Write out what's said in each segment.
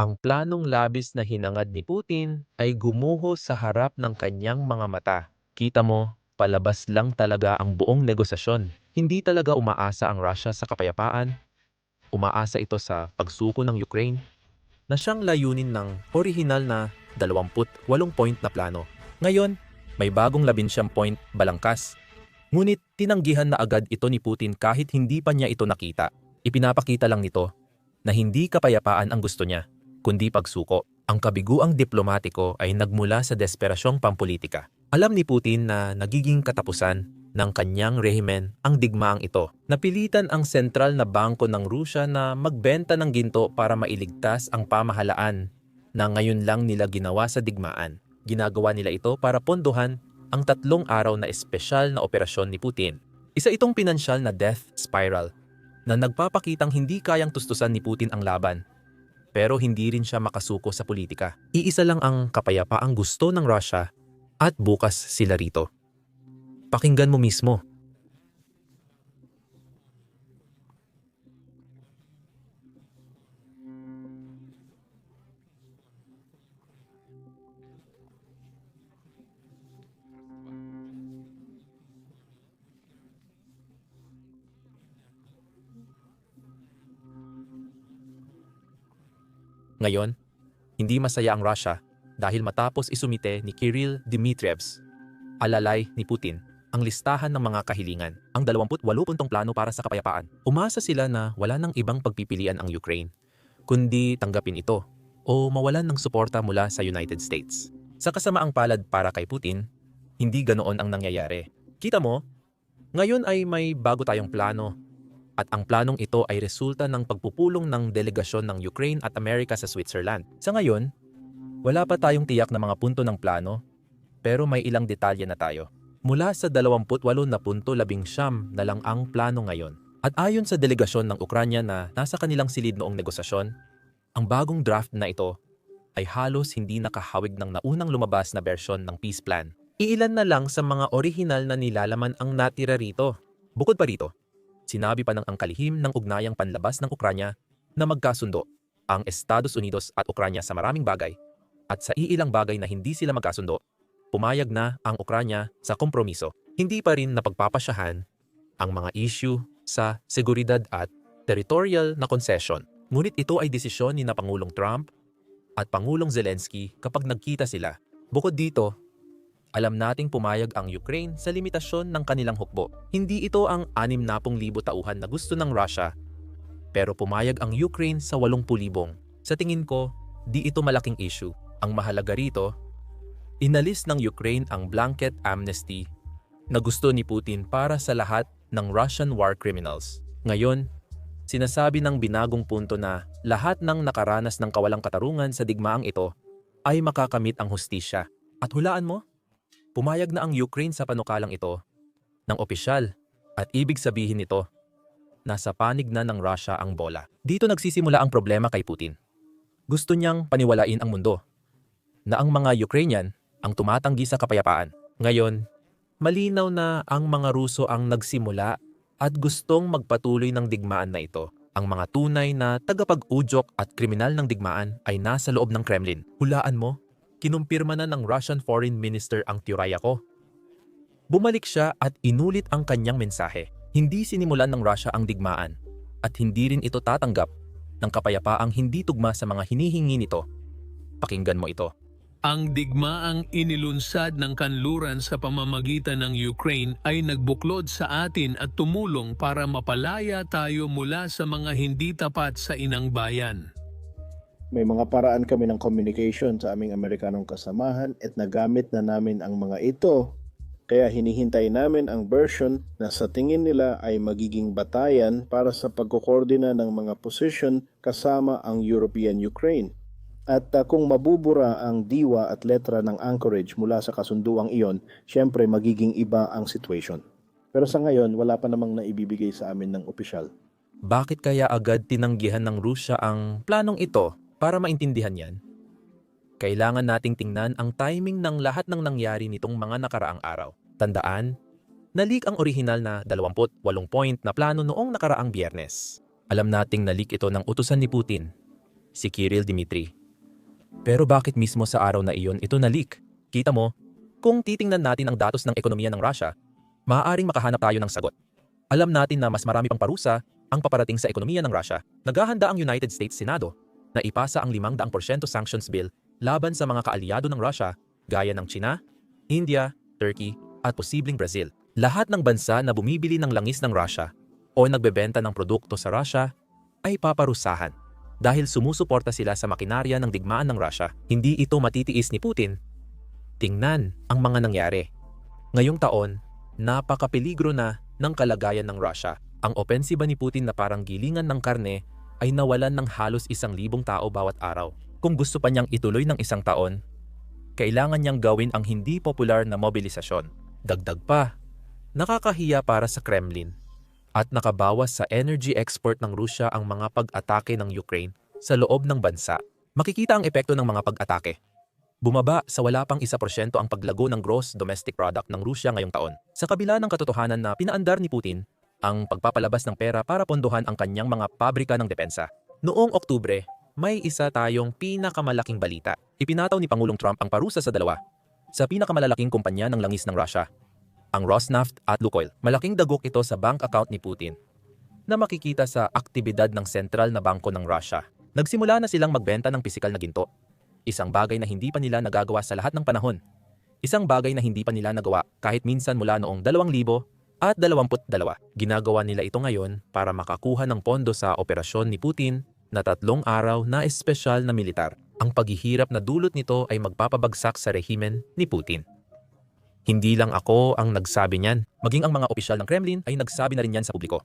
Ang planong labis na hinangad ni Putin ay gumuho sa harap ng kanyang mga mata. Kita mo, palabas lang talaga ang buong negosasyon. Hindi talaga umaasa ang Russia sa kapayapaan. Umaasa ito sa pagsuko ng Ukraine na siyang layunin ng orihinal na 28 point na plano. Ngayon, may bagong 11 point balangkas. Ngunit tinanggihan na agad ito ni Putin kahit hindi pa niya ito nakita. Ipinapakita lang nito na hindi kapayapaan ang gusto niya, kundi pagsuko. Ang kabiguang diplomatiko ay nagmula sa desperasyong pampolitika. Alam ni Putin na nagiging katapusan ng kanyang rehimen ang digmaang ito. Napilitan ang sentral na bangko ng Rusya na magbenta ng ginto para mailigtas ang pamahalaan na ngayon lang nila ginawa sa digmaan. Ginagawa nila ito para pondohan ang tatlong araw na espesyal na operasyon ni Putin. Isa itong pinansyal na death spiral na nagpapakitang hindi kayang tustusan ni Putin ang laban. Pero hindi rin siya makasuko sa politika. Iisa lang ang kapayapaang gusto ng Russia at bukas sila rito. Pakinggan mo mismo. Ngayon, hindi masaya ang Russia dahil matapos isumite ni Kirill Dmitrievs, alalay ni Putin, ang listahan ng mga kahilingan, ang 28 puntong plano para sa kapayapaan. Umasa sila na wala nang ibang pagpipilian ang Ukraine, kundi tanggapin ito o mawalan ng suporta mula sa United States. Sa kasamaang palad para kay Putin, hindi ganoon ang nangyayari. Kita mo, ngayon ay may bago tayong plano at ang planong ito ay resulta ng pagpupulong ng delegasyon ng Ukraine at Amerika sa Switzerland. Sa ngayon, wala pa tayong tiyak na mga punto ng plano, pero may ilang detalye na tayo. Mula sa 28 na punto labing siyam na lang ang plano ngayon. At ayon sa delegasyon ng Ukranya na nasa kanilang silid noong negosasyon, ang bagong draft na ito ay halos hindi nakahawig ng naunang lumabas na bersyon ng peace plan. Iilan na lang sa mga orihinal na nilalaman ang natira rito. Bukod pa rito, sinabi pa ng ang kalihim ng ugnayang panlabas ng Ukranya na magkasundo ang Estados Unidos at Ukranya sa maraming bagay at sa iilang bagay na hindi sila magkasundo, pumayag na ang Ukranya sa kompromiso. Hindi pa rin napagpapasyahan ang mga issue sa seguridad at territorial na concession. Ngunit ito ay desisyon ni na Pangulong Trump at Pangulong Zelensky kapag nagkita sila. Bukod dito, alam nating pumayag ang Ukraine sa limitasyon ng kanilang hukbo. Hindi ito ang 60,000 tauhan na gusto ng Russia, pero pumayag ang Ukraine sa 80,000. Sa tingin ko, di ito malaking issue. Ang mahalaga rito, inalis ng Ukraine ang blanket amnesty na gusto ni Putin para sa lahat ng Russian war criminals. Ngayon, sinasabi ng binagong punto na lahat ng nakaranas ng kawalang katarungan sa digmaang ito ay makakamit ang hustisya. At hulaan mo, pumayag na ang Ukraine sa panukalang ito ng opisyal at ibig sabihin nito, nasa panig na ng Russia ang bola. Dito nagsisimula ang problema kay Putin. Gusto niyang paniwalain ang mundo na ang mga Ukrainian ang tumatanggi sa kapayapaan. Ngayon, malinaw na ang mga Ruso ang nagsimula at gustong magpatuloy ng digmaan na ito. Ang mga tunay na tagapag-udyok at kriminal ng digmaan ay nasa loob ng Kremlin. Hulaan mo, kinumpirma na ng Russian Foreign Minister ang teorya ko. Bumalik siya at inulit ang kanyang mensahe. Hindi sinimulan ng Russia ang digmaan at hindi rin ito tatanggap ng kapayapaang hindi tugma sa mga hinihingi nito. Pakinggan mo ito. Ang digmaang inilunsad ng kanluran sa pamamagitan ng Ukraine ay nagbuklod sa atin at tumulong para mapalaya tayo mula sa mga hindi tapat sa inang bayan. May mga paraan kami ng communication sa aming Amerikanong kasamahan at nagamit na namin ang mga ito. Kaya hinihintay namin ang version na sa tingin nila ay magiging batayan para sa pagkukordina ng mga position kasama ang European Ukraine. At uh, kung mabubura ang diwa at letra ng Anchorage mula sa kasunduang iyon, syempre magiging iba ang situation. Pero sa ngayon, wala pa namang naibibigay sa amin ng opisyal. Bakit kaya agad tinanggihan ng Rusya ang planong ito para maintindihan yan? Kailangan nating tingnan ang timing ng lahat ng nangyari nitong mga nakaraang araw. Tandaan, nalik ang orihinal na 28 point na plano noong nakaraang biyernes. Alam nating nalik ito ng utusan ni Putin si Kirill Dimitri. Pero bakit mismo sa araw na iyon ito na-leak? Kita mo, kung titingnan natin ang datos ng ekonomiya ng Russia, maaaring makahanap tayo ng sagot. Alam natin na mas marami pang parusa ang paparating sa ekonomiya ng Russia. Naghahanda ang United States Senado na ipasa ang 500% sanctions bill laban sa mga kaalyado ng Russia gaya ng China, India, Turkey at posibleng Brazil. Lahat ng bansa na bumibili ng langis ng Russia o nagbebenta ng produkto sa Russia ay paparusahan dahil sumusuporta sila sa makinarya ng digmaan ng Russia. Hindi ito matitiis ni Putin. Tingnan ang mga nangyari. Ngayong taon, napakapeligro na ng kalagayan ng Russia. Ang opensiba ni Putin na parang gilingan ng karne ay nawalan ng halos isang libong tao bawat araw. Kung gusto pa niyang ituloy ng isang taon, kailangan niyang gawin ang hindi popular na mobilisasyon. Dagdag pa, nakakahiya para sa Kremlin at nakabawas sa energy export ng Rusya ang mga pag-atake ng Ukraine sa loob ng bansa. Makikita ang epekto ng mga pag-atake. Bumaba sa wala pang isa porsyento ang paglago ng gross domestic product ng Rusya ngayong taon. Sa kabila ng katotohanan na pinaandar ni Putin ang pagpapalabas ng pera para pondohan ang kanyang mga pabrika ng depensa. Noong Oktubre, may isa tayong pinakamalaking balita. Ipinataw ni Pangulong Trump ang parusa sa dalawa sa pinakamalalaking kumpanya ng langis ng Russia, ang Rosneft at Lukoil. Malaking dagok ito sa bank account ni Putin na makikita sa aktibidad ng sentral na bangko ng Russia. Nagsimula na silang magbenta ng pisikal na ginto. Isang bagay na hindi pa nila nagagawa sa lahat ng panahon. Isang bagay na hindi pa nila nagawa kahit minsan mula noong 2000 at 22. Ginagawa nila ito ngayon para makakuha ng pondo sa operasyon ni Putin na tatlong araw na espesyal na militar. Ang paghihirap na dulot nito ay magpapabagsak sa rehimen ni Putin. Hindi lang ako ang nagsabi niyan, maging ang mga opisyal ng Kremlin ay nagsabi na rin yan sa publiko.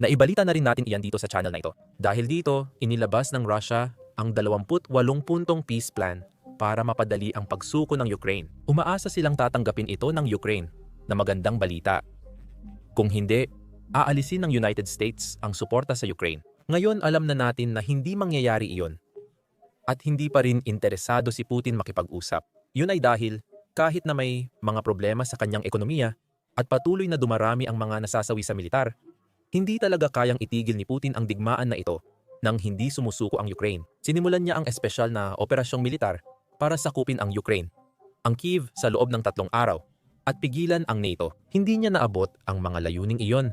Naibalita na rin natin iyan dito sa channel na ito. Dahil dito, inilabas ng Russia ang 28 puntong peace plan para mapadali ang pagsuko ng Ukraine. Umaasa silang tatanggapin ito ng Ukraine na magandang balita. Kung hindi, aalisin ng United States ang suporta sa Ukraine. Ngayon alam na natin na hindi mangyayari iyon. At hindi pa rin interesado si Putin makipag-usap. Yun ay dahil kahit na may mga problema sa kanyang ekonomiya at patuloy na dumarami ang mga nasasawi sa militar, hindi talaga kayang itigil ni Putin ang digmaan na ito nang hindi sumusuko ang Ukraine. Sinimulan niya ang espesyal na operasyong militar para sakupin ang Ukraine, ang Kiev sa loob ng tatlong araw, at pigilan ang NATO. Hindi niya naabot ang mga layuning iyon,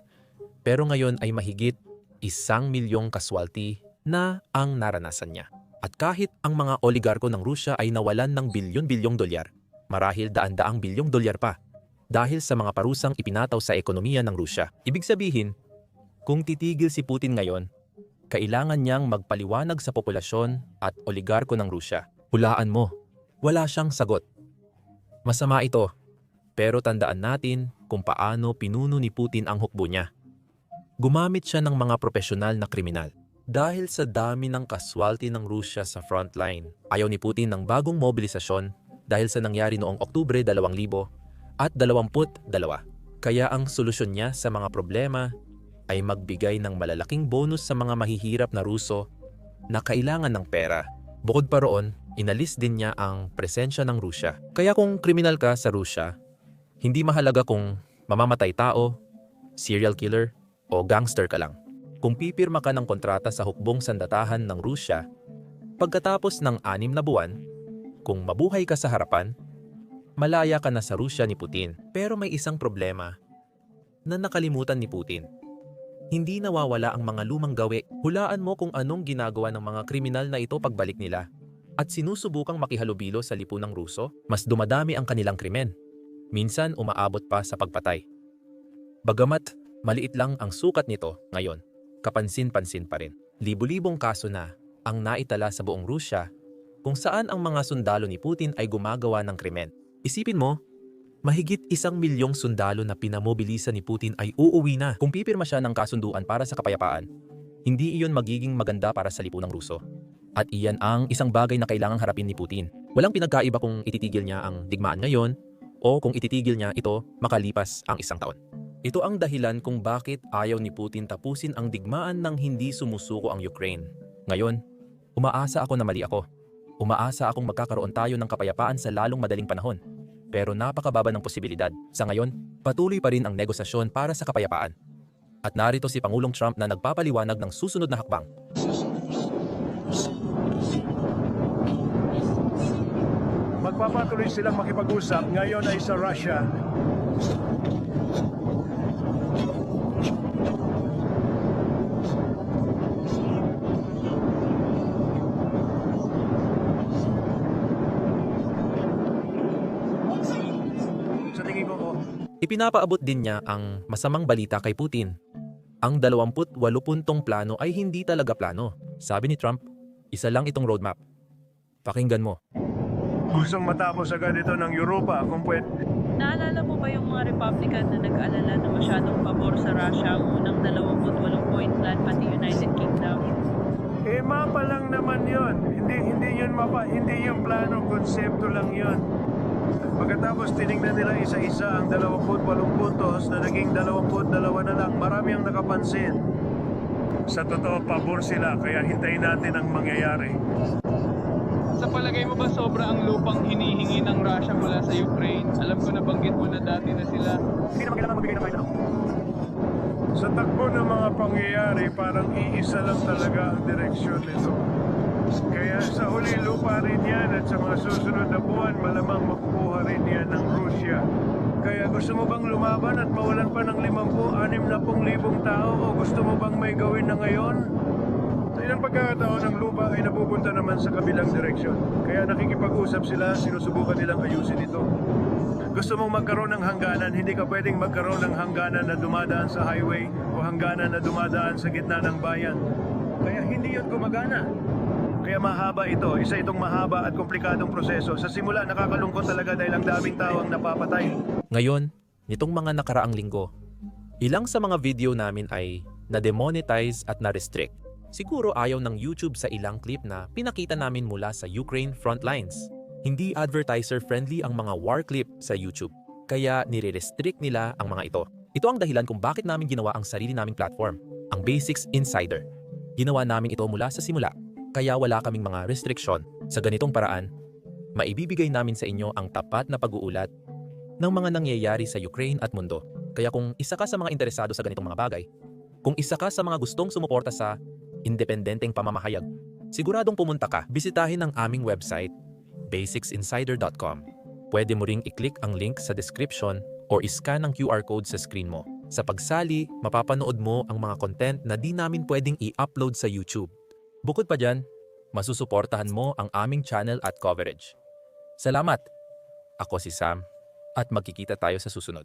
pero ngayon ay mahigit isang milyong kaswalti na ang naranasan niya. At kahit ang mga oligarko ng Rusya ay nawalan ng bilyon-bilyong dolyar, marahil daan-daang bilyong dolyar pa, dahil sa mga parusang ipinataw sa ekonomiya ng Rusya. Ibig sabihin, kung titigil si Putin ngayon, kailangan niyang magpaliwanag sa populasyon at oligarko ng Rusya. Hulaan mo, wala siyang sagot. Masama ito, pero tandaan natin kung paano pinuno ni Putin ang hukbo niya. Gumamit siya ng mga profesional na kriminal. Dahil sa dami ng kaswalti ng Rusya sa frontline, ayaw ni Putin ng bagong mobilisasyon dahil sa nangyari noong Oktubre 2000 at 22. Kaya ang solusyon niya sa mga problema ay magbigay ng malalaking bonus sa mga mahihirap na Ruso na kailangan ng pera. Bukod pa roon, inalis din niya ang presensya ng Rusya. Kaya kung kriminal ka sa Rusya, hindi mahalaga kung mamamatay tao, serial killer, o gangster ka lang. Kung pipirma ka ng kontrata sa hukbong sandatahan ng Rusya, pagkatapos ng anim na buwan, kung mabuhay ka sa harapan, malaya ka na sa Rusya ni Putin. Pero may isang problema na nakalimutan ni Putin. Hindi nawawala ang mga lumang gawi. Hulaan mo kung anong ginagawa ng mga kriminal na ito pagbalik nila. At sinusubukang makihalubilo sa lipunang Ruso, mas dumadami ang kanilang krimen. Minsan umaabot pa sa pagpatay. Bagamat maliit lang ang sukat nito ngayon, kapansin-pansin pa rin. Libu-libong kaso na ang naitala sa buong Rusya kung saan ang mga sundalo ni Putin ay gumagawa ng krimen. Isipin mo, mahigit isang milyong sundalo na pinamobilisa ni Putin ay uuwi na kung pipirma siya ng kasunduan para sa kapayapaan. Hindi iyon magiging maganda para sa lipunang Ruso. At iyan ang isang bagay na kailangang harapin ni Putin. Walang pinagkaiba kung ititigil niya ang digmaan ngayon o kung ititigil niya ito makalipas ang isang taon. Ito ang dahilan kung bakit ayaw ni Putin tapusin ang digmaan ng hindi sumusuko ang Ukraine. Ngayon, umaasa ako na mali ako. Umaasa akong magkakaroon tayo ng kapayapaan sa lalong madaling panahon. Pero napakababa ng posibilidad. Sa ngayon, patuloy pa rin ang negosasyon para sa kapayapaan. At narito si Pangulong Trump na nagpapaliwanag ng susunod na hakbang. Magpapatuloy silang makipag-usap. Ngayon ay sa Russia. Oh, Ipinapaabot din niya ang masamang balita kay Putin. Ang 28 puntong plano ay hindi talaga plano. Sabi ni Trump, isa lang itong roadmap. Pakinggan mo. Gustong matapos agad ito ng Europa kung pwede. Naalala mo ba yung mga Republican na nag-alala na masyadong pabor sa Russia ang unang 28 point plan pati United Kingdom? Eh, mapa lang naman yon. Hindi, hindi yun mapa, hindi yung plano, konsepto lang yon. Pagkatapos tiningnan nila isa-isa ang 28 puntos na naging 22 na lang, marami ang nakapansin. Sa totoo, pabor sila, kaya hintayin natin ang mangyayari. Sa palagay mo ba sobra ang lupang hinihingi ng Russia mula sa Ukraine? Alam ko nabanggit mo na dati na sila. Hindi naman kailangan magbigay ng kahit ano. Sa takbo ng mga pangyayari, parang iisa lang talaga ang direksyon nito. Kaya sa huli lupa rin yan at sa mga susunod na buwan, malamang makukuha rin yan ng Rusya. Kaya gusto mo bang lumaban at mawalan pa ng 50-60 libong tao o gusto mo bang may gawin na ngayon? Ilang pagkakataon ng lupa ay napupunta naman sa kabilang direksyon. Kaya nakikipag-usap sila, sinusubukan nilang ayusin ito. Gusto mong magkaroon ng hangganan, hindi ka pwedeng magkaroon ng hangganan na dumadaan sa highway o hangganan na dumadaan sa gitna ng bayan. Kaya hindi yun gumagana. Kaya mahaba ito, isa itong mahaba at komplikadong proseso. Sa simula, nakakalungkot talaga dahil ang daming tao ang napapatay. Ngayon, nitong mga nakaraang linggo, ilang sa mga video namin ay na-demonetize at na-restrict. Siguro ayaw ng YouTube sa ilang clip na pinakita namin mula sa Ukraine frontlines. Hindi advertiser-friendly ang mga war clip sa YouTube, kaya nire-restrict nila ang mga ito. Ito ang dahilan kung bakit namin ginawa ang sarili naming platform, ang Basics Insider. Ginawa namin ito mula sa simula, kaya wala kaming mga restriction. Sa ganitong paraan, maibibigay namin sa inyo ang tapat na pag-uulat ng mga nangyayari sa Ukraine at mundo. Kaya kung isa ka sa mga interesado sa ganitong mga bagay, kung isa ka sa mga gustong sumuporta sa independenteng pamamahayag, siguradong pumunta ka, bisitahin ang aming website, basicsinsider.com. Pwede mo ring i-click ang link sa description or iscan ang QR code sa screen mo. Sa pagsali, mapapanood mo ang mga content na di namin pwedeng i-upload sa YouTube. Bukod pa dyan, masusuportahan mo ang aming channel at coverage. Salamat! Ako si Sam at magkikita tayo sa susunod.